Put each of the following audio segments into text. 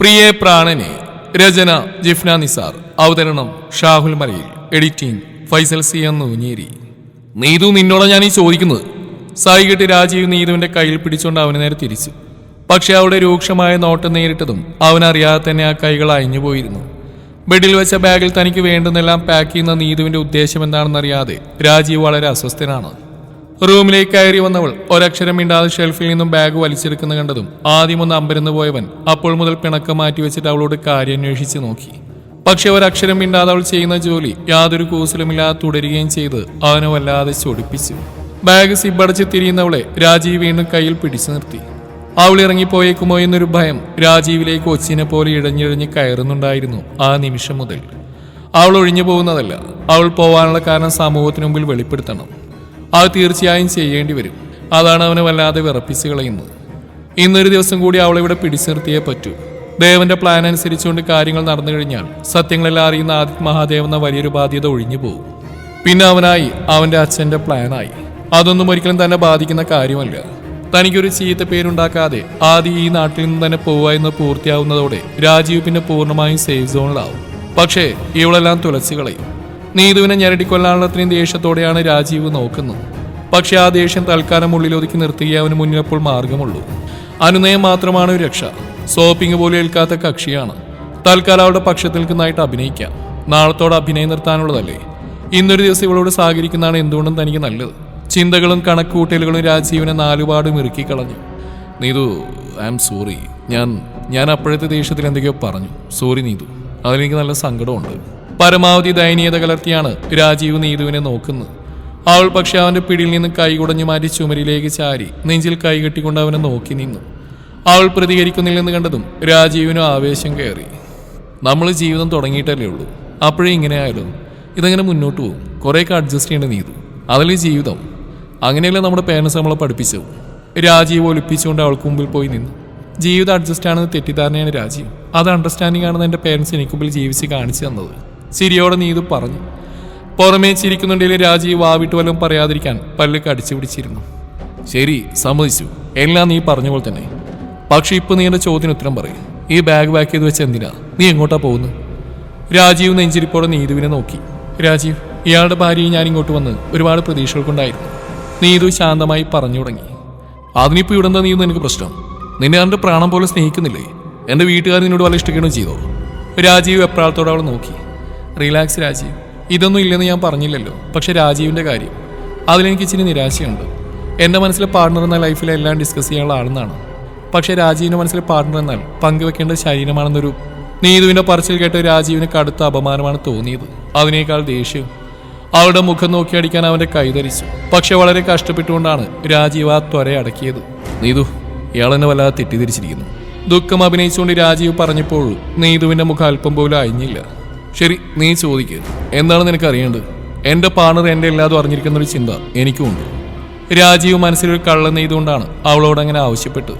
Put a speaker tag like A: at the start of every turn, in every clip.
A: പ്രിയേ പ്രാണനെ രചന ജിഫ്ന നിസാർ. അവതരണം ഷാഹുൽ മലയിൽ. എഡിറ്റിംഗ് ഫൈസൽ സി എന്ന് ഊഞ്ഞേരി നീതു നിന്നോടാ ഞാൻ ഈ ചോദിക്കുന്നത്. സായി കെട്ടി രാജീവ് നീതുവിന്റെ കയ്യിൽ പിടിച്ചുകൊണ്ട് അവന് നേരെ തിരിച്ചു. പക്ഷെ അവിടെ രൂക്ഷമായ നോട്ടം നേരിട്ടതും അവനറിയാതെ തന്നെ ആ കൈകൾ അയഞ്ഞു പോയിരുന്നു. ബെഡിൽ വെച്ച ബാഗിൽ തനിക്ക് വേണ്ടുന്നെല്ലാം പാക്ക് ചെയ്യുന്ന നീതുവിന്റെ ഉദ്ദേശം എന്താണെന്നറിയാതെ രാജീവ് വളരെ അസ്വസ്ഥനാണ്. റൂമിലേക്ക് കയറി വന്നവൾ ഒരക്ഷരം മിണ്ടാതെ ഷെൽഫിൽ നിന്നും ബാഗ് വലിച്ചെടുക്കുന്ന കണ്ടതും ആദ്യം ഒന്ന് അമ്പരന്ന് പോയവൻ അപ്പോൾ മുതൽ പിണക്കം മാറ്റി വെച്ചിട്ട് അവളോട് കാര്യം അന്വേഷിച്ച് നോക്കി. പക്ഷെ ഒരക്ഷരം മിണ്ടാതെ അവൾ ചെയ്യുന്ന ജോലി യാതൊരു കൂസലുമില്ലാതെ തുടരുകയും ചെയ്ത് അവനെ വല്ലാതെ ചൊടിപ്പിച്ചു. ബാഗ് സിബടച്ച് തിരിയുന്നവളെ രാജീവ് വീണ്ടും കയ്യിൽ പിടിച്ചു നിർത്തി. അവൾ ഇറങ്ങിപ്പോയേക്കുമോ എന്നൊരു ഭയം രാജീവിലേക്ക് ഒച്ചിനെ പോലെ ഇഴഞ്ഞിഴഞ്ഞ് കയറുന്നുണ്ടായിരുന്നു ആ നിമിഷം മുതൽ. അവൾ ഒഴിഞ്ഞു പോകുന്നതല്ല. അവൾ പോവാനുള്ള കാരണം സമൂഹത്തിന് മുമ്പിൽ വെളിപ്പെടുത്തണം. അത് തീർച്ചയായും ചെയ്യേണ്ടി വരും. അതാണ് അവനെ വല്ലാതെ വിറപ്പിച്ച് കളയുന്നത്. ഇന്നൊരു ദിവസം കൂടി അവളെ ഇവിടെ പിടിച്ചു നിർത്തിയേ പറ്റൂ. ദേവന്റെ പ്ലാൻ അനുസരിച്ചുകൊണ്ട് കാര്യങ്ങൾ നടന്നു കഴിഞ്ഞാൽ സത്യങ്ങളെല്ലാം അറിയുന്ന ആദിത് മഹാദേവ് എന്ന വലിയൊരു ബാധ്യത ഒഴിഞ്ഞു പോകും. പിന്നെ അവനായി അവന്റെ അച്ഛന്റെ പ്ലാനായി അതൊന്നും ഒരിക്കലും തന്നെ ബാധിക്കുന്ന കാര്യമല്ല. തനിക്കൊരു ചീത്ത പേരുണ്ടാക്കാതെ ആദി ഈ നാട്ടിൽ നിന്ന് തന്നെ പോവുക എന്ന് പൂർത്തിയാവുന്നതോടെ രാജീവ് പിന്നെ പൂർണമായും സേഫ് സോണിലാവും പക്ഷേ ഇവളെല്ലാം തുലച്ചു കളയും. നീതുവിനെ ഞെരടിക്കൊല്ലാനുള്ള അത്രയും ദേഷ്യത്തോടെയാണ് രാജീവ് നോക്കുന്നത്. പക്ഷേ ആ ദേഷ്യം തൽക്കാലം ഉള്ളിലൊതുക്കി നിർത്തുകയേ അവന് മുന്നിലപ്പോൾ മാർഗമുള്ളൂ. അനുനയം മാത്രമാണ് രക്ഷ. സോപ്പിംഗ് പോലും ഏൽക്കാത്ത കക്ഷിയാണ്. തൽക്കാലം അവളുടെ പക്ഷത്തിൽ നിൽക്കുന്നതായിട്ട് അഭിനയിക്കാം. നാളത്തോടെ അഭിനയം നിർത്താനുള്ളതല്ലേ? ഇന്നൊരു ദിവസം ഇവളോട് സഹകരിക്കുന്നതാണ് എന്തുകൊണ്ടും തനിക്ക് നല്ലത്. ചിന്തകളും കണക്കുകൂട്ടലുകളും രാജീവിനെ നാലുപാടും ഇറുക്കി കളഞ്ഞു നീതു ഐ എം സോറി. ഞാൻ ഞാൻ അപ്പോഴത്തെ ദേഷ്യത്തിൽ എന്തൊക്കെയോ പറഞ്ഞു. സോറി നീതു. അതിലെനിക്ക് നല്ല സങ്കടമുണ്ട്. പരമാവധി ദയനീയത കലർത്തിയാണ് രാജീവ് നീതുവിനെ നോക്കുന്നത്. അവൾ പക്ഷെ അവന്റെ പിടിയിൽ നിന്ന് കൈ കുടഞ്ഞു മാറ്റി ചുമരിലേക്ക് ചാരി നെഞ്ചിൽ കൈ കെട്ടിക്കൊണ്ട് അവനെ നോക്കി നിന്നു. അവൾ പ്രതികരിക്കുന്നില്ലെന്ന് കണ്ടതും രാജീവിനും ആവേശം കയറി. നമ്മൾ ജീവിതം തുടങ്ങിയിട്ടല്ലേ ഉള്ളൂ. അപ്പോഴേ ഇങ്ങനെ ആയാലും? ഇതങ്ങനെ മുന്നോട്ട് പോകും? കുറേയൊക്കെ അഡ്ജസ്റ്റ് ചെയ്യേണ്ട നീതു? അതല്ലേ ജീവിതം? അങ്ങനെയല്ലേ നമ്മുടെ പേരൻസ് നമ്മളെ പഠിപ്പിച്ചു രാജീവ് ഒലിപ്പിച്ചുകൊണ്ട് അവൾക്ക് മുമ്പിൽ പോയി നിന്നു. ജീവിതം അഡ്ജസ്റ്റ് ആണെന്ന് തെറ്റിദ്ധാരണയാണ് രാജീവ്. അത് അണ്ടർസ്റ്റാൻഡിംഗ് ആണെന്ന് എന്റെ പേരൻസ് എനിക്ക് മുമ്പിൽ ജീവിച്ച് കാണിച്ചു തന്നത്. ചിരിയോടെ നീതു പറഞ്ഞു. പുറമേ ചിരിക്കുന്നുണ്ടെങ്കിലും രാജീവ് വാവിട്ട് വല്ലതും പറയാതിരിക്കാൻ പല്ല് കടിച്ചു പിടിച്ചിരുന്നു. ശരി സമ്മതിച്ചു. എല്ലാം നീ പറഞ്ഞ പോലെ തന്നെ. പക്ഷെ ഇപ്പൊ നീ എന്റെ ചോദ്യത്തിന് ഉത്തരം പറയും. ഈ ബാഗ് പാക്ക് ചെയ്ത് വെച്ച് എന്തിനാ? നീ എങ്ങോട്ടാ പോകുന്നു രാജീവ് നെഞ്ചിരിപ്പോടെ നീതുവിനെ നോക്കി. രാജീവ് ഇയാളുടെ ഭാര്യയെ ഞാൻ ഇങ്ങോട്ട് വന്ന് ഒരുപാട് പ്രതീക്ഷകൾ കൊണ്ടായിരുന്നു നീതു ശാന്തമായി പറഞ്ഞു തുടങ്ങി. അതിനിപ്പോ ഇവിടെ എന്താ നീ എനിക്ക് പ്രശ്നം? നിന്നെ എന്റെ പ്രാണം പോലെ സ്നേഹിക്കുന്നില്ലേ? എന്റെ വീട്ടുകാർ നിന്നോട് വല്ല ഇഷ്ടിക്കണോ ചെയ്തോ? രാജീവ് എപ്രാളത്തോടെ അവൾ നോക്കി. റിലാക്സ് രാജീവ്. ഇതൊന്നും ഇല്ലെന്ന് ഞാൻ പറഞ്ഞില്ലല്ലോ. പക്ഷെ രാജീവിന്റെ കാര്യം. അതിലെനിക്ക് ഇച്ചിരി നിരാശയുണ്ട്. എന്റെ മനസ്സിലെ പാർട്ണർ എന്ന ലൈഫിലെ എല്ലാം ഡിസ്കസ് ചെയ്യാനുള്ള ആളെന്നാണ്. പക്ഷെ രാജീവിന്റെ മനസ്സിലെ പാർട്ണർ എന്നാൽ പങ്കുവെക്കേണ്ട ശരീരമാണെന്നൊരു നീതുവിന്റെ പറച്ചിൽ കേട്ട് രാജീവിന് കടുത്ത അപമാനമാണ് തോന്നിയത്. അതിനേക്കാൾ ദേഷ്യവും അവളുടെ മുഖം നോക്കി അടിക്കാൻ അവന്റെ കൈതരിച്ചു പക്ഷെ വളരെ കഷ്ടപ്പെട്ടുകൊണ്ടാണ് രാജീവ് ആ ത്വര അടക്കിയത്. നീതു ഇയാളെന്നെ വല്ലാതെ തെറ്റിദ്ധരിച്ചിരിക്കുന്നു. ദുഃഖം അഭിനയിച്ചുകൊണ്ട് രാജീവ് പറഞ്ഞപ്പോൾ നീതുവിന്റെ മുഖം അല്പം പോലും അയഞ്ഞില്ല ശരി നീ ചോദിക്കുക എന്താണ് നിനക്ക് അറിയേണ്ടത്? എന്റെ പാർട്ണർ എന്റെ എല്ലാതും അറിഞ്ഞിരിക്കുന്ന ഒരു ചിന്ത എനിക്കുമുണ്ട് രാജീവ് മനസ്സിലൊരു കള്ളം നെയ്തുകൊണ്ടാണ് അവളോട് അങ്ങനെ ആവശ്യപ്പെട്ടത്.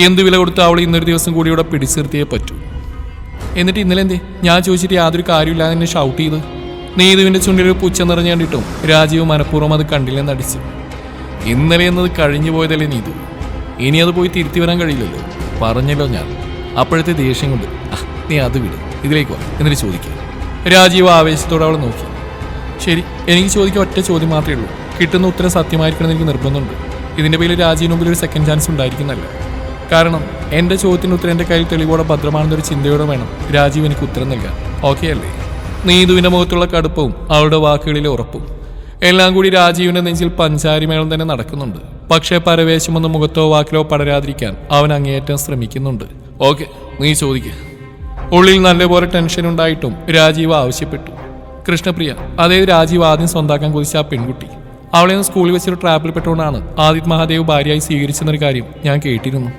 A: എന്ത് വില കൊടുത്ത് അവൾ ഇന്നൊരു ദിവസം കൂടി ഇവിടെ പിടിച്ചു നിർത്തിയേ പറ്റൂ? എന്നിട്ട് ഇന്നലെ എന്തേ? ഞാൻ ചോദിച്ചിട്ട് യാതൊരു കാര്യമില്ലാതെ എന്നെ ഷൗട്ട് ചെയ്ത്. നെയ്തുവിന്റെ ചുണ്ടിൽ ഒരു നിറഞ്ഞു കണ്ടിട്ടും രാജീവ് മനഃപൂർവം അത് കണ്ടില്ലെന്ന് അടിച്ചു ഇന്നലെ എന്നത് കഴിഞ്ഞു പോയതല്ലേ നീതു? ഇനി അത് പോയി തിരുത്തി വരാൻ കഴിയില്ലല്ലോ. പറഞ്ഞല്ലോ ഞാൻ. അപ്പോഴത്തെ ദേഷ്യം കൊണ്ട്. "ആ, നീ അത് വിട്. ഇതിലേക്ക് വാ. എന്നിട്ട് ചോദിക്കുക രാജീവ് ആവേശത്തോടെ അവളെ നോക്കി. ശരി എനിക്ക് ചോദിക്കാൻ ഒറ്റ ചോദ്യം മാത്രമേ ഉള്ളൂ. കിട്ടുന്ന ഉത്തരം സത്യമായിരിക്കണം എനിക്ക് നിർബന്ധമുണ്ട്. ഇതിന്റെ പേരിൽ രാജീവിന് മുമ്പിൽ ഒരു സെക്കൻഡ് ചാൻസ് ഉണ്ടായിരിക്കുന്നല്ല കാരണം എന്റെ ചോദ്യത്തിന് ഉത്തരം എന്റെ കയ്യിൽ തെളിവോടെ ഭദ്രമാണെന്നൊരു ചിന്തയോടെ വേണം രാജീവ് എനിക്ക് ഉത്തരം നൽകാൻ. ഓക്കെ അല്ലേ? നീതുവിന്റെ മുഖത്തുള്ള കടുപ്പവും അവളുടെ വാക്കുകളിലെ ഉറപ്പും. എല്ലാം കൂടി രാജീവിന്റെ നെഞ്ചിൽ പഞ്ചാരിമേളം തന്നെ നടക്കുന്നുണ്ട്. പക്ഷേ പരവേശമൊന്നും മുഖത്തോ വാക്കിലോ പടരാതിരിക്കാൻ അവൻ അങ്ങേയറ്റം ശ്രമിക്കുന്നുണ്ട്. ഓക്കെ നീ ചോദിക്കുക ഉള്ളിൽ നല്ലപോലെ ടെൻഷൻ ഉണ്ടായിട്ടും രാജീവ് ആവശ്യപ്പെട്ടു. കൃഷ്ണപ്രിയ അതായത് രാജീവ് ആദ്യം സ്വന്താക്കാൻ കുതിച്ച ആ പെൺകുട്ടി. അവളെ സ്കൂളിൽ വെച്ചൊരു ട്രാപ്പിൽ പെട്ടുകൊണ്ടാണ് ആദിത് മഹാദേവ് ഭാര്യയായി സ്വീകരിച്ചെന്നൊരു കാര്യം ഞാൻ കേട്ടിരുന്നു.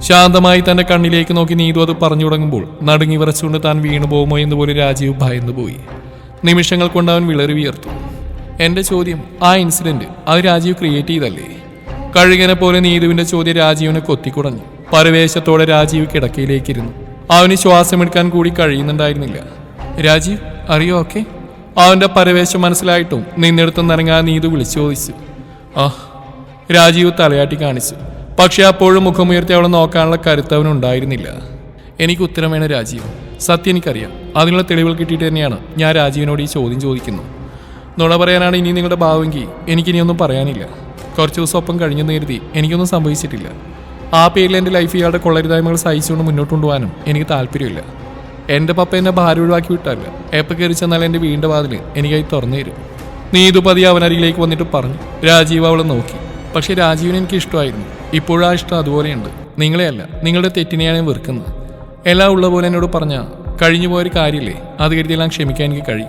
A: ശാന്തമായി തന്റെ കണ്ണിലേക്ക് നോക്കി നീതു അത് പറഞ്ഞു തുടങ്ങുമ്പോൾ നടുങ്ങി വിറച്ചുകൊണ്ട് താൻ വീണു പോകുമോ എന്ന് പോലെ രാജീവ് ഭയന്നു പോയി. നിമിഷങ്ങൾ കൊണ്ട് അവൻ വിളറി വിയർത്തു. എന്റെ ചോദ്യം ആ ഇൻസിഡന്റ് അത് രാജീവ് ക്രിയേറ്റ് ചെയ്തല്ലേ? കഴുകനെ പോലെ നീതുവിന്റെ ചോദ്യം രാജീവിനെ കൊത്തിക്കുടഞ്ഞു. പരവേശത്തോടെ രാജീവ് കിടക്കയിലേക്കിരുന്നു. അവന് ശ്വാസമെടുക്കാൻ കൂടി കഴിയുന്നുണ്ടായിരുന്നില്ല. രാജീവ് അറിയോ ഓക്കെ അവന്റെ പരവേശം മനസ്സിലായിട്ടും നിന്നെടുത്ത് നിറങ്ങാൻ നീതു വിളിച്ചു ചോദിച്ചു. ആ രാജീവ് തലയാട്ടി കാണിച്ചു. പക്ഷെ അപ്പോഴും മുഖമുയർത്തി അവളെ നോക്കാനുള്ള കരുത്ത് അവനുണ്ടായിരുന്നില്ല. എനിക്ക് ഉത്തരം വേണം രാജീവ്. സത്യം എനിക്കറിയാം. അതിനുള്ള തെളിവുകൾ കിട്ടിയിട്ട് തന്നെയാണ് ഞാൻ രാജീവിനോട് ഈ ചോദ്യം ചോദിക്കുന്നു നുണ പറയാനാണ് ഇനി നിങ്ങളുടെ ഭാവമെങ്കിൽ എനിക്കിനിയൊന്നും പറയാനില്ല. കുറച്ച് ദിവസം ഒപ്പം കഴിഞ്ഞെന്ന് കരുതി എനിക്കൊന്നും സംഭവിച്ചിട്ടില്ല. ആ പേരിൽ എന്റെ ലൈഫ് ഇയാളുടെ കൊള്ളരുതായ്മകൾ സഹിച്ചുകൊണ്ട് മുന്നോട്ട് കൊണ്ടുപോകാനും എനിക്ക് താല്പര്യമില്ല. എന്റെ പപ്പ എന്നെ ഭാര്യ ഒഴിവാക്കി വിട്ടല്ല എപ്പോൾ കയറി ചെന്നാൽ എന്റെ വീണ്ട വാതിൽ എനിക്കായി തുറന്നു തരും. നീതു പതി അവനരികിലേക്ക് വന്നിട്ട് പറഞ്ഞു രാജീവ് അവളെ നോക്കി. പക്ഷേ രാജീവിന് എനിക്ക് ഇഷ്ടമായിരുന്നു. ഇപ്പോഴും ആ ഇഷ്ടം അതുപോലെയുണ്ട്. നിങ്ങളെയല്ല നിങ്ങളുടെ തെറ്റിനെയാണ് ഞാൻ വെറുക്കുന്നത്. എല്ലാം ഉള്ള പോലെ എന്നോട് പറഞ്ഞ കഴിഞ്ഞു പോയൊരു കാര്യമില്ലേ? അത് കരുതിയെല്ലാം ക്ഷമിക്കാൻ എനിക്ക് കഴിയും.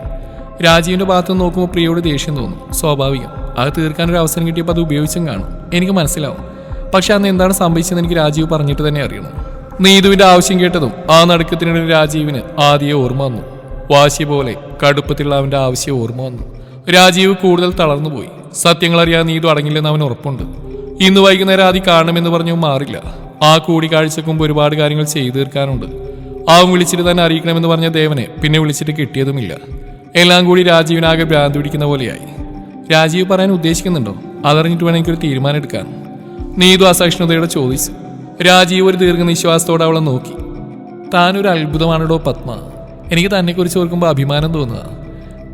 A: രാജീവിന്റെ ഭാഗത്ത് നോക്കുമ്പോൾ പ്രിയോട് ദേഷ്യം തോന്നും. സ്വാഭാവികം. അത് തീർക്കാനൊരു അവസരം കിട്ടിയപ്പോൾ അത് ഉപയോഗിച്ചും കാണും. എനിക്ക് മനസ്സിലാവും. പക്ഷെ അന്ന് എന്താണ് സംഭവിച്ചതെന്ന് എനിക്ക് രാജീവ് പറഞ്ഞിട്ട് തന്നെ അറിയണം. നീതുവിന്റെ ആവശ്യം കേട്ടതും ആ നടുക്കത്തിനിടെ രാജീവിന് ആദ്യ ഓർമ്മ വന്നു. വാശി പോലെ കടുപ്പത്തിലുള്ള അവന്റെ ആവശ്യം ഓർമ്മ വന്നു. രാജീവ് കൂടുതൽ തളർന്നുപോയി സത്യങ്ങൾ അറിയാൻ നീതു അടങ്ങില്ലെന്ന് അവൻ ഉറപ്പുണ്ട്. ഇന്ന് വൈകുന്നേരം ആദ്യം കാണണമെന്ന് പറഞ്ഞു മാറില്ല. ആ കൂടിക്കാഴ്ചക്ക് മുമ്പ് ഒരുപാട് കാര്യങ്ങൾ ചെയ്തു തീർക്കാനുണ്ട്. അവൻ വിളിച്ചിട്ട് തന്നെ അറിയിക്കണമെന്ന് പറഞ്ഞ ദേവനെ പിന്നെ വിളിച്ചിട്ട് കിട്ടിയതുമില്ല. എല്ലാം കൂടി രാജീവിനാകെ ഭ്രാന്തി പിടിക്കുന്ന പോലെയായി. രാജീവ് പറയാൻ ഉദ്ദേശിക്കുന്നുണ്ടോ? അതറിഞ്ഞിട്ട് വേണം എനിക്കൊരു തീരുമാനം എടുക്കാൻ. നീതു അസഹിഷ്ണുതയോടെ ചോദിച്ചു. രാജീവ് ഒരു ദീർഘനിശ്വാസത്തോടെ അവളെ നോക്കി. താനൊരു അത്ഭുതമാണല്ലോ പത്മ? എനിക്ക് തന്നെക്കുറിച്ച് ഓർക്കുമ്പോൾ അഭിമാനം തോന്നുക.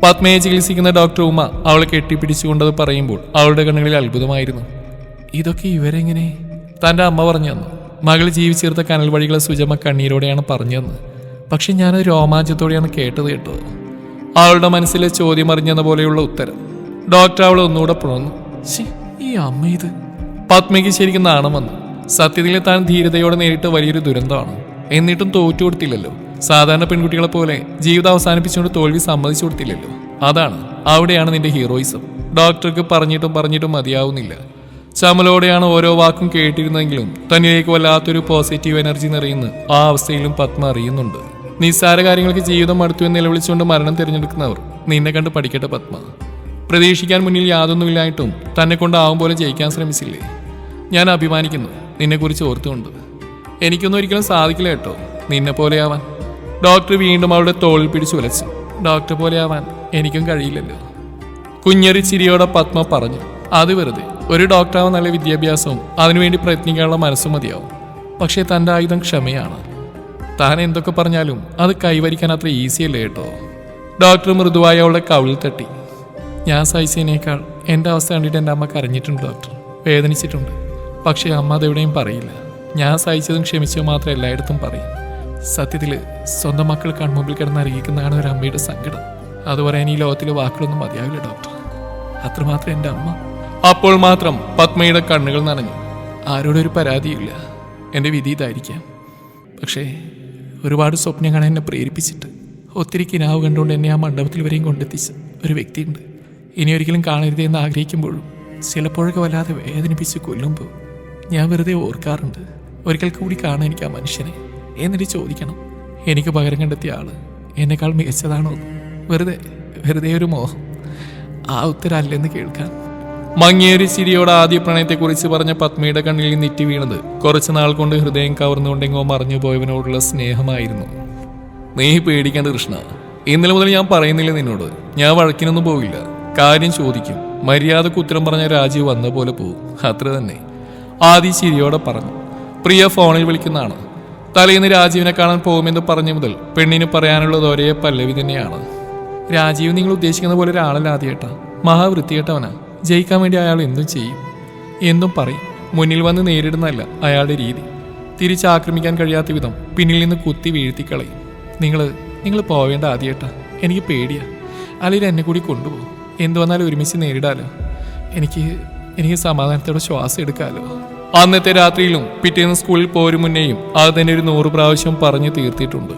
A: പത്മയെ ചികിത്സിക്കുന്ന ഡോക്ടർ ഉമ്മ അവളെ കെട്ടിപ്പിടിച്ചുകൊണ്ടത് പറയുമ്പോൾ അവളുടെ കണ്ണുകളിൽ അത്ഭുതമായിരുന്നു. ഇതൊക്കെ ഇവരെങ്ങനെ? തന്റെ അമ്മ പറഞ്ഞു തന്നു മകൾ ജീവിച്ചേർത്ത കനൽ വഴികളെ സുജമ കണ്ണീരോടെയാണ് പറഞ്ഞു തന്നത് പക്ഷെ ഞാൻ രോമാഞ്ചത്തോടെയാണ് കേട്ടത് കേട്ടോ. അവളുടെ മനസ്സിലെ ചോദ്യം അറിഞ്ഞെന്ന പോലെയുള്ള ഉത്തരം. ഡോക്ടർ അവളെ ഒന്നുകൂടെ പുണർന്നു. ഈ അമ്മ ഇത് പത്മയ്ക്ക് ശരിക്കും നാണം വന്നു. സത്യത്തിൽ താൻ ധീരതയോടെ നേരിട്ട വലിയൊരു ദുരന്തമാണ്. എന്നിട്ടും തോറ്റു കൊടുത്തില്ലല്ലോ. സാധാരണ പെൺകുട്ടികളെ പോലെ ജീവിതം അവസാനിപ്പിച്ചുകൊണ്ട് തോൽവി സമ്മതിച്ചു കൊടുത്തില്ലല്ലോ. അതാണ് അവിടെയാണ് നിന്റെ ഹീറോയിസം. ഡോക്ടർക്ക് പറഞ്ഞിട്ടും പറഞ്ഞിട്ടും മതിയാവുന്നില്ല. ചമലോടെയാണ് ഓരോ വാക്കും കേട്ടിരുന്നെങ്കിലും തന്നിലേക്ക് വല്ലാത്തൊരു പോസിറ്റീവ് എനർജി നിറയുന്ന ആ അവസ്ഥയിലും പത്മ അറിയുന്നുണ്ട്. നിസ്സാര കാര്യങ്ങൾക്ക് ജീവിതം അടുത്തു എന്ന് നിലവിളിച്ചുകൊണ്ട് മരണം തിരഞ്ഞെടുക്കുന്നവർ നിന്നെ കണ്ട് പഠിക്കട്ടെ പത്മ. പ്രതീക്ഷിക്കാൻ മുന്നിൽ യാതൊന്നുമില്ലായിട്ടും തന്നെ കൊണ്ടാവും പോലെ ജയിക്കാൻ ശ്രമിച്ചില്ലേ? ഞാൻ അഭിമാനിക്കുന്നു. നിന്നെക്കുറിച്ച് ഓർത്തുകൊണ്ട്. എനിക്കൊന്നും ഒരിക്കലും സാധിക്കില്ല കേട്ടോ. നിന്നെ പോലെയാവാൻ. ഡോക്ടർ വീണ്ടും അവളുടെ തോളിൽ പിടിച്ചു ഉലച്ചു. ഡോക്ടർ പോലെയാവാൻ എനിക്കും കഴിയില്ലല്ലോ. കുഞ്ഞറി ചിരിയോടെ പത്മ പറഞ്ഞു. അത് വെറുതെ. ഒരു ഡോക്ടറാവാൻ നല്ല വിദ്യാഭ്യാസവും അതിനുവേണ്ടി പ്രയത്നിക്കാനുള്ള മനസ്സും മതിയാവും. പക്ഷേ തന്റെ ആയുധം ക്ഷമയാണ്. താൻ എന്തൊക്കെ പറഞ്ഞാലും അത് കൈവരിക്കാൻ അത്ര ഈസിയല്ലേ കേട്ടോ. ഡോക്ടർ മൃദുവായി അവളുടെ കവിളിൽ തട്ടി. ഞാൻ സഹിച്ചതിനേക്കാൾ എന്റെ അവസ്ഥ കണ്ടിട്ട് എന്റെ അമ്മ കരഞ്ഞിട്ടുണ്ട് ഡോക്ടർ. വേദനിച്ചിട്ടുണ്ട്. പക്ഷേ അമ്മ അതെവിടെയും പറയില്ല. ഞാൻ സഹിച്ചതും ക്ഷമിച്ചതും മാത്രം എല്ലായിടത്തും പറയും. സത്യത്തിൽ സ്വന്തം മക്കൾ കൺമുമ്പിൽ കിടന്ന് അറിയിക്കുന്നതാണ് ഒരു അമ്മയുടെ സങ്കടം. അത് പറയാൻ ഈ ലോകത്തിലെ വാക്കുകളൊന്നും മതിയാവില്ല ഡോക്ടർ. അത്രമാത്രം എന്റെ അമ്മ. അപ്പോൾ മാത്രം പത്മയുടെ കണ്ണുകൾ നനഞ്ഞു. ആരോടൊരു പരാതിയില്ല. എന്റെ വിധി ഇതായിരിക്കാം. പക്ഷേ ഒരുപാട് സ്വപ്നം കാണാൻ എന്നെ പ്രേരിപ്പിച്ചിട്ട് ഒത്തിരി കിനാവ് കണ്ടുകൊണ്ട് എന്നെ ആ മണ്ഡപത്തിൽ വരെയും കൊണ്ടെത്തിച്ച ഒരു വ്യക്തിയുണ്ട്. ഇനി ഒരിക്കലും കാണരുതേ എന്ന് ആഗ്രഹിക്കുമ്പോഴും ചിലപ്പോഴൊക്കെ വല്ലാതെ വേദനിപ്പിച്ച് കൊല്ലുമ്പോൾ ഞാൻ വെറുതെ ഓർക്കാറുണ്ട്. ഒരിക്കൽ കൂടി കാണാൻ എനിക്ക് ആ മനുഷ്യനെ. എന്നിട്ട് ചോദിക്കണം എനിക്ക് പകരം കണ്ടെത്തിയ ആൾ എന്നെക്കാൾ മികച്ചതാണോ. വെറുതെ വെറുതെ ഒരു മോഹം. ആ ഉത്തരല്ലെന്ന് കേൾക്കാൻ. മങ്ങിയൊരു ചിരിയോട് ആദ്യ പ്രണയത്തെക്കുറിച്ച് പറഞ്ഞ പത്മിയുടെ കണ്ണിൽ നിറ്റി വീണത് കുറച്ചു നാൾ കൊണ്ട് ഹൃദയം കവർന്നുകൊണ്ടെങ്കോ മറിഞ്ഞു പോയവനോടുള്ള സ്നേഹമായിരുന്നു. നീ പേടിക്കേണ്ട കൃഷ്ണ. ഇന്നലെ മുതൽ ഞാൻ പറയുന്നില്ല നിന്നോട്. ഞാൻ വഴക്കിനൊന്നും പോവില്ല. കാര്യം ചോദിക്കും. മര്യാദയ്ക്ക് ഉത്തരം പറഞ്ഞ രാജീവ് വന്ന പോലെ പോകും അത്ര തന്നെ ആദി ചിരിയോടെ പറഞ്ഞു പ്രിയ ഫോണിൽ വിളിക്കുന്നതാണ്. തലേന്ന് രാജീവിനെ കാണാൻ പോകുമെന്ന് പറഞ്ഞ മുതൽ പെണ്ണിന് പറയാനുള്ളത് ഒരേ പല്ലവി തന്നെയാണ്. രാജീവ് നിങ്ങൾ ഉദ്ദേശിക്കുന്ന പോലെ ഒരാളല്ല ആദ്യേട്ടാ. മഹാവൃത്തിയേട്ടവനാ ജയിക്കാൻ വേണ്ടി അയാൾ എന്തും ചെയ്യും. എന്തും പറയും. മുന്നിൽ വന്ന് നേരിടുന്നതല്ല അയാളുടെ രീതി. തിരിച്ചാക്രമിക്കാൻ കഴിയാത്ത വിധം പിന്നിൽ നിന്ന് കുത്തി വീഴ്ത്തിക്കളയും. നിങ്ങൾ നിങ്ങൾ പോവേണ്ട ആദ്യേട്ടാ. എനിക്ക് പേടിയാ. അല്ലെങ്കിൽ എന്നെ കൂടി കൊണ്ടുപോകും. എന്തു വന്നാലും ഒരുമിച്ച് നേരിടാലോ. എനിക്ക് എനിക്ക് സമാധാനത്തോടെ ശ്വാസം എടുക്കാലോ. അന്നത്തെ രാത്രിയിലും പിറ്റേന്ന് സ്കൂളിൽ പോരും മുന്നേയും അത് തന്നെ ഒരു നൂറ് പ്രാവശ്യം പറഞ്ഞു തീർത്തിട്ടുണ്ട്.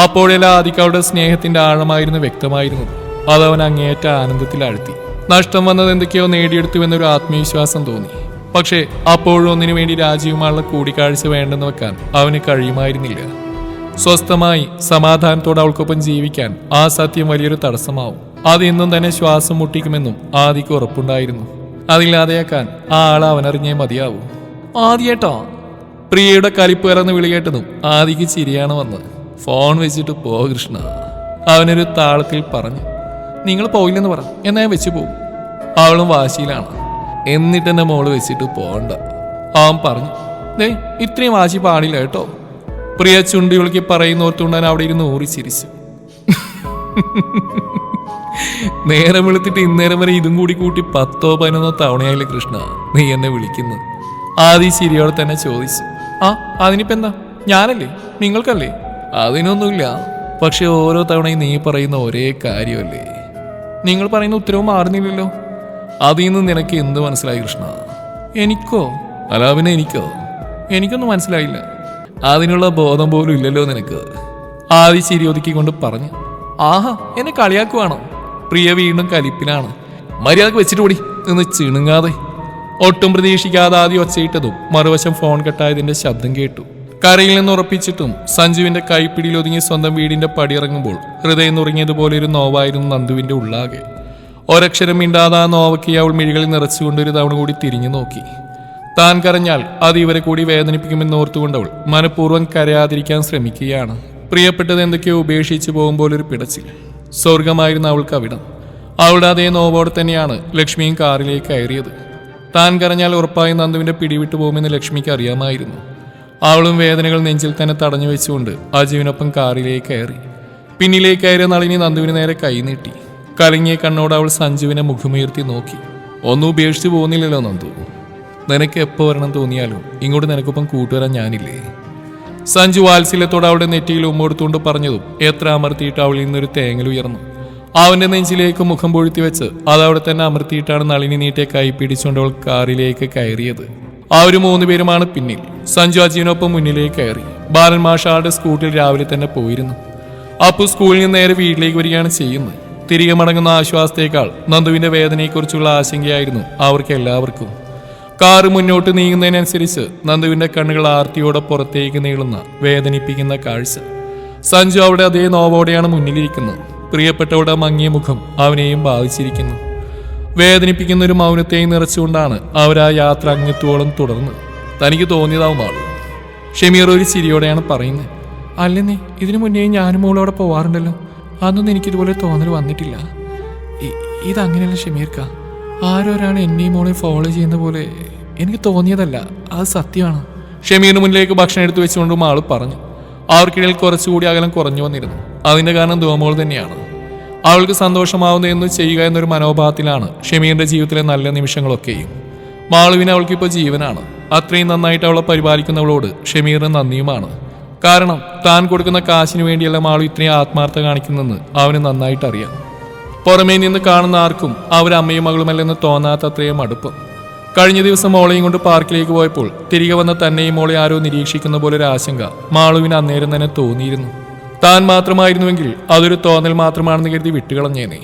A: അപ്പോഴെല്ലാം ആദിക്കാവുടെ സ്നേഹത്തിന്റെ ആഴമായിരുന്നു വ്യക്തമായിരുന്നത്. അതവൻ അങ്ങേയറ്റ ആനന്ദത്തിൽ അഴുത്തി. നഷ്ടം വന്നത് എന്തൊക്കെയോ നേടിയെടുത്തുവെന്നൊരു ആത്മവിശ്വാസം തോന്നി. പക്ഷേ അപ്പോഴും ഒന്നിനു വേണ്ടി രാജീവുമായുള്ള കൂടിക്കാഴ്ച വേണ്ടെന്ന് വെക്കാൻ അവന് കഴിയുമായിരുന്നില്ല. സ്വസ്ഥമായി സമാധാനത്തോടെ അവൾക്കൊപ്പം ജീവിക്കാൻ ആ സത്യം വലിയൊരു തടസ്സമാവും. അതെന്നും തന്നെ ശ്വാസം മുട്ടിക്കുമെന്നും ആദിക്ക് ഉറപ്പുണ്ടായിരുന്നു. അതില്ലാതെയാക്കാൻ ആ ആൾ അവനറിഞ്ഞേ മതിയാവൂ. ആദ്യേട്ടോ പ്രിയയുടെ കലിപ്പേറന്ന് വിളി കേട്ടതും ആദിക്ക് ചിരിയാണ് വന്നത്. ഫോൺ വെച്ചിട്ട് പോ കൃഷ്ണ. അവനൊരു താളത്തിൽ പറഞ്ഞു നിങ്ങൾ പോയില്ലെന്ന് പറ എന്നാ വെച്ച് പോകും അവളും വാശിയിലാണ്. എന്നിട്ട് എന്നെ മോൾ വെച്ചിട്ട് പോകണ്ട. അവൻ പറഞ്ഞു ദേ ഇത്രയും വാശി പാടില്ല കേട്ടോ. പ്രിയ ചുണ്ടിയുളുക്കി പറയുന്നോർത്തുകൊണ്ടാൻ അവിടെ ഇരുന്ന് ഊറിച്ചിരിച്ചു നേരം വെളുത്തിട്ട് ഇന്നേരം വരെ ഇതും കൂടി കൂട്ടി പത്തോ പതിനൊന്നോ തവണയായില്ലേ കൃഷ്ണ? നീ എന്നെ വിളിക്കുന്നു. ആദി ശരിയോടെ തന്നെ ചോദിച്ചു. ആ അതിനിപ്പോ എന്താ? ഞാനല്ലേ? നിങ്ങൾക്കല്ലേ? അതിനൊന്നുമില്ല. പക്ഷെ ഓരോ തവണയും നീ പറയുന്ന ഒരേ കാര്യമല്ലേ. നിങ്ങൾ പറയുന്ന ഉത്തരവും മാറുന്നില്ലല്ലോ. അതിൽ നിന്ന് നിനക്ക് എന്ത് മനസ്സിലായി കൃഷ്ണ? എനിക്കോ? അല്ല പിന്നെ എനിക്കോ? എനിക്കൊന്നും മനസ്സിലായില്ല. അതിനുള്ള ബോധം പോലും ഇല്ലല്ലോ നിനക്ക്. ആദി ശരി ഒതുക്കിക്കൊണ്ട് പറഞ്ഞു. ആഹാ എന്നെ കളിയാക്കുവാണോ? പ്രിയ വീണ്ടും കലിപ്പിലാണ്. മര്യാദയ്ക്ക് വെച്ചിട്ട് കൂടി നിന്ന് ചിണുങ്ങാതെ. ഒട്ടും പ്രതീക്ഷിക്കാതെ ആദ്യം ഒച്ചയിട്ടതും മറുവശം ഫോൺ കെട്ടായതിന്റെ ശബ്ദം കേട്ടു. കരയിൽ നിന്ന് ഉറപ്പിച്ചിട്ടും സഞ്ജുവിന്റെ കൈപ്പിടിയിൽ ഒതുങ്ങി സ്വന്തം വീടിന്റെ പടിയിറങ്ങുമ്പോൾ ഹൃദയം നുറങ്ങിയതുപോലെ ഒരു നോവായിരുന്നു നന്ദുവിന്റെ ഉള്ളാകെ. ഒരക്ഷരം മിണ്ടാതെ ആ നോവയ്ക്ക് അവൾ മിഴികളിൽ നിറച്ചുകൊണ്ട് ഒരു തവണ കൂടി തിരിഞ്ഞു നോക്കി. താൻ കരഞ്ഞാൽ അത് ഇവരെ കൂടി വേദനിപ്പിക്കുമെന്ന് ഓർത്തുകൊണ്ട് അവൾ മനഃപൂർവം കരയാതിരിക്കാൻ ശ്രമിക്കുകയാണ്. പ്രിയപ്പെട്ടത് എന്തൊക്കെയോ ഉപേക്ഷിച്ചു പോകുമ്പോൾ ഒരു പിടച്ചിൽ. സ്വർഗമായിരുന്ന അവൾക്ക് അവിടം. അവളുടെ അതേ നോവോടെ തന്നെയാണ് ലക്ഷ്മിയും കാറിലേക്ക് കയറിയത്. താൻ കരഞ്ഞാൽ ഉറപ്പായും നന്ദുവിന്റെ പിടിവിട്ടു പോകുമെന്ന് ലക്ഷ്മിക്ക് അറിയാമായിരുന്നു. അവളും വേദനകൾ നെഞ്ചിൽ തന്നെ തടഞ്ഞു വെച്ചുകൊണ്ട് അജുവിനൊപ്പം കാറിലേക്ക് കയറി. പിന്നിലേക്ക് കയറിയ നളിനി നന്ദുവിന് നേരെ കൈനീട്ടി കലങ്ങിയ കണ്ണോട് അവൾ സഞ്ജുവിനെ മുഖമുയർത്തി നോക്കി. ഒന്നും ഉപേക്ഷിച്ചു പോകുന്നില്ലല്ലോ നന്ദു. നിനക്ക് എപ്പോൾ വരണം തോന്നിയാലും ഇങ്ങോട്ട് നിനക്കൊപ്പം കൂട്ടുവരാൻ ഞാനില്ലേ? സഞ്ജു വാത്സല്യത്തോടെ അവളുടെ നെറ്റിയിൽ ഉമ്മോടുത്തുകൊണ്ട് പറഞ്ഞതും എത്ര അമർത്തിയിട്ട് അവളിൽ നിന്നൊരു തേങ്ങൽ ഉയർന്നു. അവന്റെ നെഞ്ചിലേക്ക് മുഖം പൊഴുത്തി വെച്ച് അത് അവിടെ തന്നെ അമർത്തിയിട്ടാണ് നളിനി നീട്ടെ കൈ പിടിച്ചുകൊണ്ട് അവൾ കാറിലേക്ക് കയറിയത്. ആ ഒരു മൂന്ന് പേരുമാണ് പിന്നിൽ. സഞ്ജു അജീനൊപ്പം മുന്നിലേക്ക് കയറി. ബാലൻ മാഷാളുടെ സ്കൂട്ടിൽ രാവിലെ തന്നെ പോയിരുന്നു. അപ്പു സ്കൂളിൽ നിന്ന് നേരെ വീട്ടിലേക്ക് വരികയാണ് ചെയ്യുന്നത്. തിരികെ മടങ്ങുന്ന ആശ്വാസത്തേക്കാൾ നന്ദുവിന്റെ വേദനയെക്കുറിച്ചുള്ള ആശങ്കയായിരുന്നു അവർക്ക് എല്ലാവർക്കും. കാറ് മുന്നോട്ട് നീങ്ങുന്നതിനനുസരിച്ച് നന്ദുവിന്റെ കണ്ണുകൾ ആർത്തിയോടെ പുറത്തേക്ക് നീളുന്ന വേദനിപ്പിക്കുന്ന കാഴ്ച. സഞ്ജു അവിടെ അതേ നോവോടെയാണ് മുന്നിലിരിക്കുന്നത്. പ്രിയപ്പെട്ടവരുടെ മങ്ങിയ മുഖം അവനെയും ബാധിച്ചിരിക്കുന്നു. വേദനിപ്പിക്കുന്ന ഒരു മൗനത്തെയും നിറച്ചുകൊണ്ടാണ് അവരാ യാത്ര അങ്ങത്തോളം തുടർന്ന്. തനിക്ക് തോന്നിയതാവും ഷമീർ ഒരു ചിരിയോടെയാണ് പറയുന്നത്. അല്ലെന്നേ ഇതിനു മുന്നേ ഞാനും മോളോടെ പോവാറുണ്ടല്ലോ. അതൊന്നും എനിക്കിതുപോലെ തോന്നൽ വന്നിട്ടില്ല. ഇതങ്ങനെയല്ല ഷമീർക്ക. ആരോ എന്നെ എന്നെയും മോളെ ഫോളോ ചെയ്യുന്ന പോലെ എനിക്ക് തോന്നിയതല്ല. അത് സത്യമാണ്. ഷമീറിന് മുന്നിലേക്ക് ഭക്ഷണം എടുത്തു വെച്ചുകൊണ്ടും ആൾ പറഞ്ഞു. അവർക്കിടയിൽ കുറച്ചുകൂടി അകലം കുറഞ്ഞു വന്നിരുന്നു. അതിന്റെ കാരണം ദോമോൾ തന്നെയാണ്. അവൾക്ക് സന്തോഷമാവുന്നതെന്ന് ചെയ്യുക എന്നൊരു മനോഭാവത്തിലാണ് ഷമീറിന്റെ ജീവിതത്തിലെ നല്ല നിമിഷങ്ങളൊക്കെയും. മാളുവിന് അവൾക്കിപ്പോൾ ജീവനാണ്. അത്രയും നന്നായിട്ട് അവളെ പരിപാലിക്കുന്നവളോട് ഷമീറിന് നന്ദിയുമാണ്. കാരണം താൻ കൊടുക്കുന്ന കാശിന് വേണ്ടിയല്ല മാളു ഇത്രയും ആത്മാർത്ഥ കാണിക്കുന്നെന്ന് അവന് നന്നായിട്ട് അറിയാം പുറമേ നിന്ന് കാണുന്ന ആർക്കും അവർ അമ്മയും മകളുമല്ലെന്ന് തോന്നാത്തത്രയും അടുപ്പ്. കഴിഞ്ഞ ദിവസം മോളെയും കൊണ്ട് പാർക്കിലേക്ക് പോയപ്പോൾ തിരികെ വന്ന തന്നെയും മോളെ ആരോ നിരീക്ഷിക്കുന്ന പോലെ ഒരു ആശങ്ക മാളുവിന് അന്നേരം തന്നെ തോന്നിയിരുന്നു. താൻ മാത്രമായിരുന്നുവെങ്കിൽ അതൊരു തോന്നൽ മാത്രമാണെന്ന് കരുതി വിട്ടുകളഞ്ഞേനെ.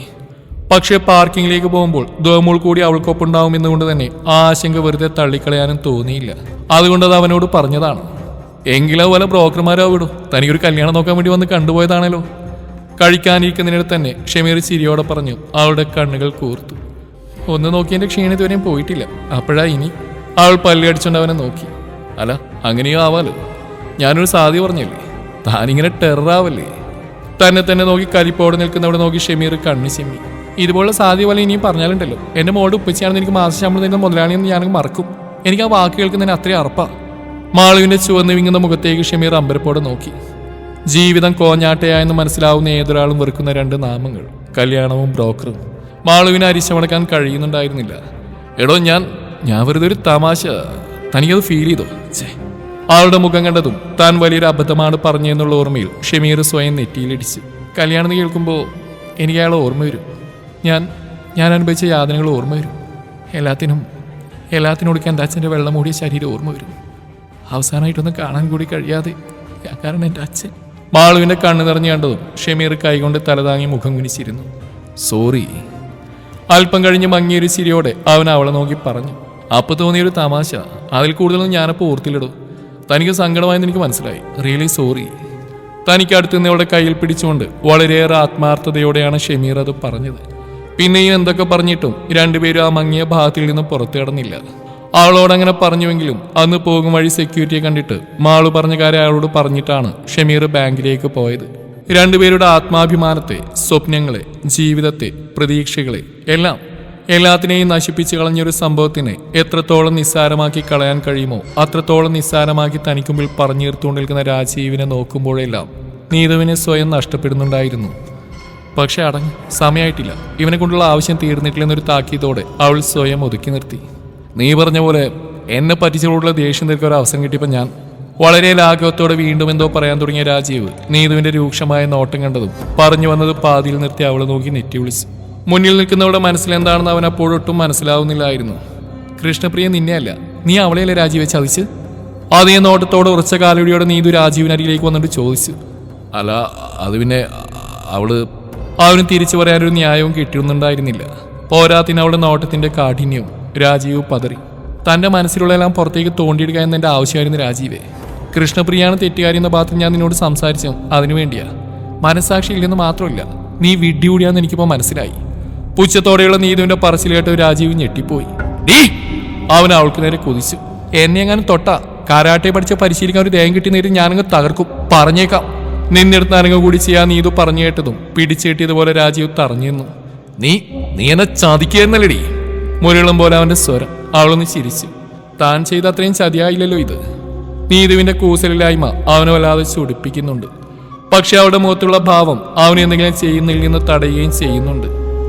A: പക്ഷേ പാർക്കിങ്ങിലേക്ക് പോകുമ്പോൾ ദോമോൾ കൂടി അവൾക്കൊപ്പം എന്നുകൊണ്ട് തന്നെ ആ ആശങ്ക വെറുതെ തള്ളിക്കളയാനും തോന്നിയില്ല. അതുകൊണ്ട് അത് അവനോട് പറഞ്ഞതാണ്. എങ്കിലോ പോലെ ബ്രോക്കർമാരോ വിടും തനിക്കൊരു കല്യാണം നോക്കാൻ വേണ്ടി വന്ന് കണ്ടുപോയതാണല്ലോ. കഴിക്കാനിരിക്കുന്നതിനിടെ തന്നെ ഷമീർ ചിരിയോടെ പറഞ്ഞു അവളുടെ കണ്ണുകൾ കൂർത്തു. ഒന്ന് നോക്കി എന്റെ ക്ഷീണം ഇതുവരെയും പോയിട്ടില്ല. അപ്പോഴാ ഇനി? അവൾ പല്ലി അടിച്ചുകൊണ്ട് അവനെ നോക്കി. അല്ല അങ്ങനെയോ ആവാലോ. ഞാനൊരു സാധ്യ പറഞ്ഞില്ലേ? താനിങ്ങനെ ടെററാവല്ലേ തന്നെ തന്നെ നോക്കി കരിപ്പോടെ നിൽക്കുന്നവിടെ നോക്കി ഷമീർ കണ്ണു ചെമ്മി. ഇതുപോലുള്ള സാധ്യ പോലെ ഇനിയും പറഞ്ഞാലുണ്ടല്ലോ. എന്റെ മോളുടെ ഉപ്പച്ചിയാണെന്ന് എനിക്ക് മാസ ശമ്പളം തരുന്ന മുതലാളിയെന്ന് ഞാനങ്ങ് മറക്കും. എനിക്ക് ആ വാക്കുകൾക്ക് തന്നെ അത്രയും അറപ്പാ. മാളുവിന്റെ ചുവന്ന് വിങ്ങുന്ന മുഖത്തേക്ക് ഷമീർ അമ്പരപ്പോടെ നോക്കി. ജീവിതം കോഞ്ഞാട്ടയായെന്ന് മനസ്സിലാവുന്ന ഏതൊരാളും വെറുക്കുന്ന രണ്ട് നാമങ്ങൾ കല്യാണവും ബ്രോക്കറും. മാളുവിന് അരിശമടക്കാൻ കഴിയുന്നുണ്ടായിരുന്നില്ല. എടോ ഞാൻ ഞാൻ വെറുതെ ഒരു തമാശ തനിക്കത് ഫീൽ ചെയ്തോ? ആളുടെ മുഖം കണ്ടതും താൻ വലിയൊരു അബദ്ധമാണ് പറഞ്ഞെന്നുള്ള ഓർമ്മയിൽ ഷമീർ സ്വയം നെറ്റിയിലിടിച്ച് കല്യാണം കേൾക്കുമ്പോൾ എനിക്ക് അയാളെ ഓർമ്മ വരും. ഞാൻ ഞാൻ അനുഭവിച്ച യാതനകൾ ഓർമ്മ വരും. എല്ലാത്തിനും എല്ലാത്തിനും ഒടുക്കാൻ എന്റെ അച്ഛന്റെ വെള്ളം മൂടിയ ശരീരം ഓർമ്മ വരും. അവസാനമായിട്ടൊന്നും കാണാൻ കൂടി കഴിയാതെ കാരണം എന്റെ അച്ഛൻ. മാളുവിന്റെ കണ്ണ് നിറഞ്ഞു കണ്ടതും ഷമീർ കൈകൊണ്ട് തലതാങ്ങി മുഖം കുനിച്ചിരുന്നു. സോറി. അല്പം കഴിഞ്ഞ് മങ്ങിയൊരു ചിരിയോടെ അവൻ അവളെ നോക്കി പറഞ്ഞു. അപ്പൊ തോന്നിയൊരു തമാശ. അതിൽ കൂടുതലൊന്നും ഞാനപ്പോൾ ഓർത്തില്ലടോ. തനിക്ക് സങ്കടമായെന്ന് എനിക്ക് മനസ്സിലായി. റിയലി സോറി തനിക്ക് അടുത്ത് നിന്നവളുടെ കയ്യിൽ പിടിച്ചുകൊണ്ട് വളരെയേറെ ആത്മാർത്ഥതയോടെയാണ് ഷമീർ അത് പറഞ്ഞത്. പിന്നെയും എന്തൊക്കെ പറഞ്ഞിട്ടും രണ്ടുപേരും ആ മങ്ങിയ ഭാഗത്തിൽ നിന്ന് പുറത്തു കടന്നില്ല അവളോട് അങ്ങനെ പറഞ്ഞുവെങ്കിലും അന്ന് പോകും വഴി സെക്യൂരിറ്റിയെ കണ്ടിട്ട് മാളു പറഞ്ഞ കാര്യം അയാളോട് പറഞ്ഞിട്ടാണ് ഷമീർ ബാങ്കിലേക്ക് പോയത്. രണ്ടുപേരുടെ ആത്മാഭിമാനത്തെ സ്വപ്നങ്ങളെ ജീവിതത്തെ പ്രതീക്ഷകളെ എല്ലാം എല്ലാത്തിനെയും നശിപ്പിച്ചു കളഞ്ഞൊരു സംഭവത്തിനെ എത്രത്തോളം നിസ്സാരമാക്കി കളയാൻ കഴിയുമോ അത്രത്തോളം നിസ്സാരമാക്കി പറഞ്ഞീർത്തുകൊണ്ട് നിൽക്കുന്ന രാജീവിനെ നോക്കുമ്പോഴെല്ലാം നീതുവിനെ സ്വയം നഷ്ടപ്പെടുന്നുണ്ടായിരുന്നു. പക്ഷെ അടങ്ങി സമയമായിട്ടില്ല ഇവനെ കൊണ്ടുള്ള ആവശ്യം തീർന്നിട്ടില്ലെന്നൊരു താക്കീതോടെ അവൾ സ്വയം ഒതുക്കി നിർത്തി. നീ പറഞ്ഞ പോലെ എന്നെ പറ്റിച്ചോടുള്ള ദേഷ്യം തീർക്കാൻ ഒരു അവസരം കിട്ടിയപ്പോൾ ഞാൻ വളരെ ലാഘവത്തോടെ വീണ്ടും എന്തോ പറയാൻ തുടങ്ങിയ രാജീവ് നീതുവിന്റെ രൂക്ഷമായ നോട്ടം കണ്ടതും പറഞ്ഞു വന്നത് പാതിയിൽ നിർത്തി അവളെ നോക്കി നെറ്റി വിളിച്ചു. മുന്നിൽ നിൽക്കുന്നവളുടെ മനസ്സിലെന്താണെന്ന് അവൻ അപ്പോഴൊട്ടും മനസ്സിലാവുന്നില്ലായിരുന്നു. കൃഷ്ണപ്രിയ നിന്നെയല്ല നീ അവളെയല്ലേ രാജീവെ ചതിച്ച്? അതേ നോട്ടത്തോടെ ഉറച്ച കാലടിയോടെ നീതു രാജീവിനരികിലേക്ക് വന്നിട്ട് ചോദിച്ചു. അല്ല അത് പിന്നെ അവൾ അവന് തിരിച്ചു പറയാനൊരു ന്യായവും കിട്ടിയൊന്നുണ്ടായിരുന്നില്ല. പോരാത്തിന് അവളുടെ നോട്ടത്തിന്റെ കാഠിന്യവും രാജീവ് പതറി. തന്റെ മനസ്സിലുള്ളതെല്ലാം പുറത്തേക്ക് തോണ്ടിയിടുക എന്നെന്റെ ആവശ്യമായിരുന്നു രാജീവേ. കൃഷ്ണപ്രിയാണ് തെറ്റുകാരി എന്ന ഭാഗത്ത് ഞാൻ നിന്നോട് സംസാരിച്ചു അതിനുവേണ്ടിയാ മനസ്സാക്ഷി ഇല്ലെന്ന് മാത്രമല്ല നീ വിഡ്ഡിയൂടിയാന്ന് എനിക്കിപ്പോ മനസ്സിലായി. പുച്ഛത്തോടെയുള്ള നീതുവിന്റെ പറച്ചിൽ കേട്ട് രാജീവ് ഞെട്ടിപ്പോയി. ഡീ! അവൻ അവൾക്ക് നേരെ കൊതിച്ചു. എന്നെ എങ്ങനെ തൊട്ട. കാരാട്ടെ പഠിച്ച പരിശീലിക്കാൻ ഒരു ദേഹം കിട്ടി നേരം ഞാനങ്ങ് തകർക്കും. പറഞ്ഞേക്കാം. നിന്നെടുത്ത് അനങ്ങ് കൂടി ചെയ്യാൻ നീതു പറഞ്ഞു കേട്ടതും പിടിച്ചേട്ടിയതുപോലെ രാജീവ് തറഞ്ഞു നീ നീ എന്നെ ചതിക്കുന്നല്ലടി മുരളം പോലെ അവന്റെ സ്വരം. അവളൊന്ന് ചിരിച്ചു. താൻ ചെയ്ത അത്രയും ചതിയായില്ലല്ലോ ഇത്. നീതുവിന്റെ കൂസലില്ലായ്മ അവനെ വല്ലാതെ ചൊടിപ്പിക്കുന്നുണ്ട്. പക്ഷെ അവളുടെ മുഖത്തുള്ള ഭാവം അവനെ എന്തെങ്കിലും ചെയ്യുന്നില്ലെന്ന് തടയുകയും ചെയ്യുന്നുണ്ട്.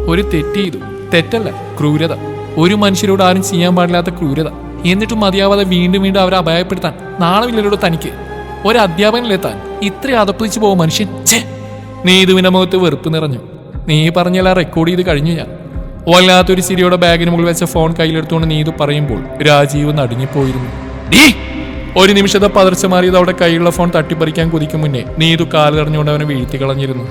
A: ഒരു തെറ്റ് ചെയ്തു. തെറ്റല്ല ക്രൂരത. ഒരു മനുഷ്യരോട് ആരും ചെയ്യാൻ പാടില്ലാത്ത ക്രൂരത. എന്നിട്ടും മതിയാവാതെ വീണ്ടും വീണ്ടും അവരെ അപായപ്പെടുത്താൻ നാളെ ഇല്ലല്ലോ തനിക്ക്. ഒരു അധ്യാപകനിലെത്താൻ താൻ? ഇത്ര അതപ്പിച്ചു പോകും മനുഷ്യൻ. നീതുവിന്റെ മുഖത്ത് വെറുപ്പ് നിറഞ്ഞു. നീ പറഞ്ഞെല്ലാം റെക്കോർഡ് ചെയ്ത് കഴിഞ്ഞു ഞാൻ. വല്ലാത്തൊരു സിരിയുടെ ബാഗിന് മുകളിൽ വെച്ച ഫോൺ കയ്യിലെടുത്തുകൊണ്ട് നീതു പറയുമ്പോൾ രാജീവ് നടുങ്ങിപ്പോയിരുന്നു ഒരു നിമിഷത്തെ പതർച്ച മാറിയത് അവിടെ കൈയുള്ള ഫോൺ തട്ടിപ്പറിക്കാൻ കുതിക്കും മുന്നേ നീതു കാലറിഞ്ഞുകൊണ്ട് അവനെ വീഴ്ത്തി കളഞ്ഞിരുന്നു.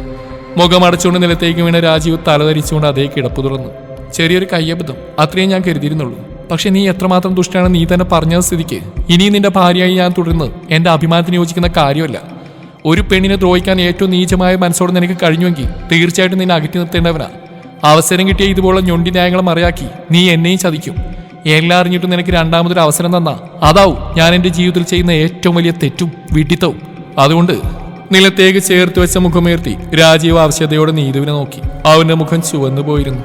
A: മുഖം അടച്ചുകൊണ്ട് നിലത്തേക്ക് വീണ രാജീവ് തലധരിച്ചുകൊണ്ട് അതേ കിടപ്പ് തുറന്നു. ചെറിയൊരു കയ്യബദ്ധം അത്രയും ഞാൻ കരുതിയിരുന്നുള്ളൂ. പക്ഷെ നീ എത്രമാത്രം ദുഷ്ടാണ് നീ തന്നെ പറഞ്ഞ സ്ഥിതിക്ക് ഇനിയും നിന്റെ ഭാര്യയായി ഞാൻ തുടരുന്നത് എന്റെ അഭിമാനത്തിന് യോജിക്കുന്ന കാര്യമല്ല. ഒരു പെണ്ണിനെ ദ്രോഹിക്കാൻ ഏറ്റവും നീചമായ മനസ്സോടെ നിനക്ക് കഴിഞ്ഞുവെങ്കിൽ തീർച്ചയായിട്ടും നിന്നെ അകറ്റി നിർത്തേണ്ടവനാ. അവസരം കിട്ടിയ ഇതുപോലെ ഞൊണ്ടി ന്യായങ്ങളെ മറിയാക്കി നീ എന്നെയും ചതിക്കും. എല്ലാം അറിഞ്ഞിട്ടും നിനക്ക് രണ്ടാമതൊരു അവസരം തന്നാ. അതാവും ഞാൻ എന്റെ ജീവിതത്തിൽ ചെയ്യുന്ന ഏറ്റവും വലിയ തെറ്റും വിഡിത്തവും. അതുകൊണ്ട് നിലത്തേക്ക് ചേർത്ത് വെച്ച മുഖമുയർത്തി രാജീവ് ആവശ്യതയോടെ നീതുവിനെ നോക്കി. അവന്റെ മുഖം ചുവന്നു പോയിരുന്നു.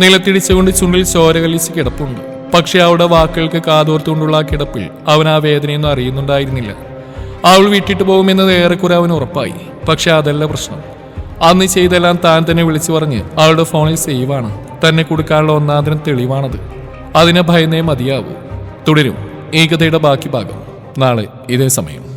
A: നിലത്തിടിച്ചുകൊണ്ട് ചുണ്ടിൽ ചോര കല്ലിച്ച് കിടപ്പുണ്ട്. പക്ഷെ അവളുടെ വാക്കുകൾക്ക് കാതോർത്തുകൊണ്ടുള്ള ആ കിടപ്പിൽ അവൻ ആ വേദനയൊന്നും അറിയുന്നുണ്ടായിരുന്നില്ല. അവൾ വിട്ടിട്ട് പോകുമെന്നത് ഏറെക്കുറെ അവൻ ഉറപ്പായി. പക്ഷെ അതല്ല പ്രശ്നം. അന്ന് ചെയ്തെല്ലാം താൻ തന്നെ വിളിച്ചു പറഞ്ഞ് അവളുടെ ഫോണിൽ സേവാണ് തന്നെ കൊടുക്കാനുള്ള ഒന്നാന്തരം തെളിവാണത്. അതിനെ ഭയന്നേ മതിയാവൂ. തുടരും. ഏകതയുടെ ബാക്കി ഭാഗം. നാളെ ഇതേ സമയം.